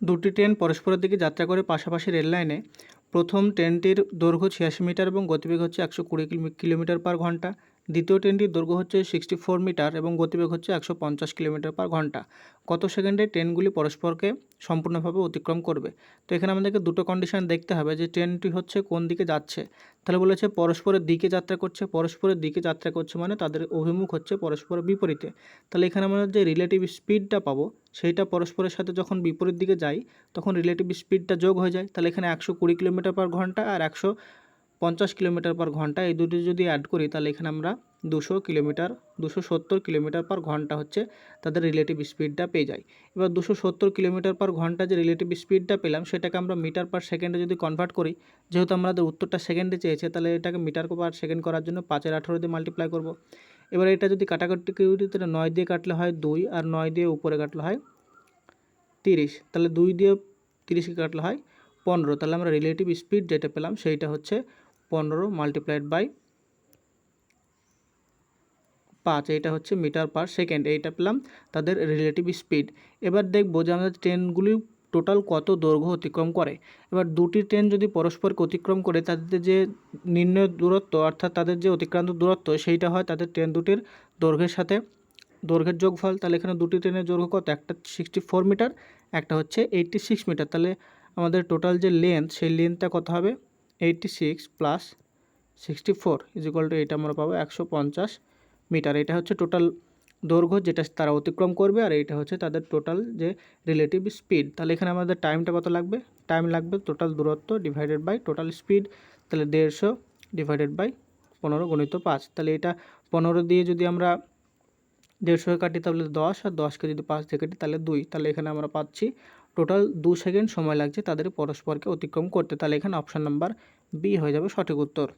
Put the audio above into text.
দুটি ট্রেন পরস্পরের দিকে যাত্রা করে পাশাপাশি রেল লাইনে। প্রথম ট্রেনটির দৈর্ঘ্য ছিয়াশি মিটার এবং গতিবেগ হচ্ছে একশো কুড়ি কিলোমিটার পার ঘণ্টা। দ্বিতীয় ট্রেনটির দৈর্ঘ্য হচ্ছে সিক্সটি ফোর মিটার এবং গতিবেগ হচ্ছে একশো পঞ্চাশ কিলোমিটার পার ঘণ্টা। কত সেকেন্ডে ট্রেনগুলি পরস্পরকে সম্পূর্ণভাবে অতিক্রম করবে। তো এখানে আমাদেরকে দুটো কন্ডিশন দেখতে হবে যে ট্রেনটি হচ্ছে কোন দিকে যাচ্ছে। তাহলে বলেছে পরস্পরের দিকে যাত্রা করছে, পরস্পরের দিকে যাত্রা করছে মানে তাদের অভিমুখ হচ্ছে পরস্পরের বিপরীতে। তাহলে এখানে আমরা যে রিলেটিভ স্পিডটা পাবো সেইটা পরস্পরের সাথে যখন বিপরীত দিকে যাই, তখন রিলেটিভ স্পিডটা যোগ হয়ে যায়। তাহলে এখানে একশো কুড়ি কিলোমিটার পার ঘণ্টা আর একশো পঞ্চাশ কিলোমিটার পার ঘণ্টা। এই দুটি যদি অ্যাড করি, তাহলে এখানে আমরা দুশো কিলোমিটার, দুশো সত্তর কিলোমিটার পার ঘণ্টা হচ্ছে তাদের রিলেটিভ স্পিডটা পেয়ে যাই। এবার দুশো সত্তর কিলোমিটার পার ঘণ্টা যে রিলেটিভ স্পিডটা পেলাম, সেটাকে আমরা মিটার পার সেকেন্ডে যদি কনভার্ট করি, যেহেতু আমাদের উত্তরটা সেকেন্ডে চেয়েছে, তাহলে এটাকে মিটার পার সেকেন্ড করার জন্য পাঁচের আঠারো দিয়ে মাল্টিপ্লাই করব। এবার এটা যদি কাটাকাটি করি তাহলে নয় দিয়ে কাটলে হয় দুই আর নয় দিয়ে উপরে কাটলে হয় তিরিশ। তাহলে দুই দিয়ে তিরিশকে কাটলে হয় পনেরো। তাহলে আমরা রিলেটিভ স্পিড যেটা পেলাম সেইটা হচ্ছে পনেরো মাল্টিপ্লাইড বাই পাঁচ। এইটা হচ্ছে মিটার পার সেকেন্ড এইটা পেলাম তাদের রিলেটিভ স্পিড এবার দেখব যে আমাদের ট্রেনগুলি টোটাল কত দৈর্ঘ্য অতিক্রম করে? এবার দুটি ট্রেন যদি পরস্পরকে অতিক্রম করে, তাদের যে নির্ণয় দূরত্ব, অর্থাৎ তাদের যে অতিক্রান্ত দূরত্ব, সেইটা হয় তাদের ট্রেন দুটির দৈর্ঘ্যের সাথে। দৈর্ঘ্যের যোগফল, তাহলে এখানে দুটি ট্রেনের দৈর্ঘ্য কত? একটা সিক্সটি ফোর মিটার একটা হচ্ছে এইটটি সিক্স মিটার তাহলে আমাদের টোটাল যে লেন্থ সেই লেন্থটা কত হবে? Eighty six plus sixty four is equal to এইটা আমরা পাবো একশো পঞ্চাশ মিটার এটা হচ্ছে টোটাল দৈর্ঘ্য যেটা তারা অতিক্রম করবে আর এইটা হচ্ছে তাদের টোটাল যে রিলেটিভ স্পিড তাহলে এখানে আমাদের টাইমটা কত লাগবে? টাইম লাগবে টোটাল দূরত্ব ডিভাইডেড বাই টোটাল স্পিড তাহলে দেড়শো ডিভাইডেড বাই পনেরো গণিত পাঁচ। তাহলে এটা পনেরো দিয়ে যদি আমরা দেড়শো কাটি তাহলে দশ, আর দশকে যদি পাঁচ দিয়ে কাটি তাহলে দুই। তাহলে এখানে আমরা পাচ্ছি টোটাল দু সেকেন্ড সময় লাগছে তাদের পরস্পরকে অতিক্রম করতে। তাহলে এখানে অপশান নাম্বার বি হয়ে যাবে সঠিক উত্তর।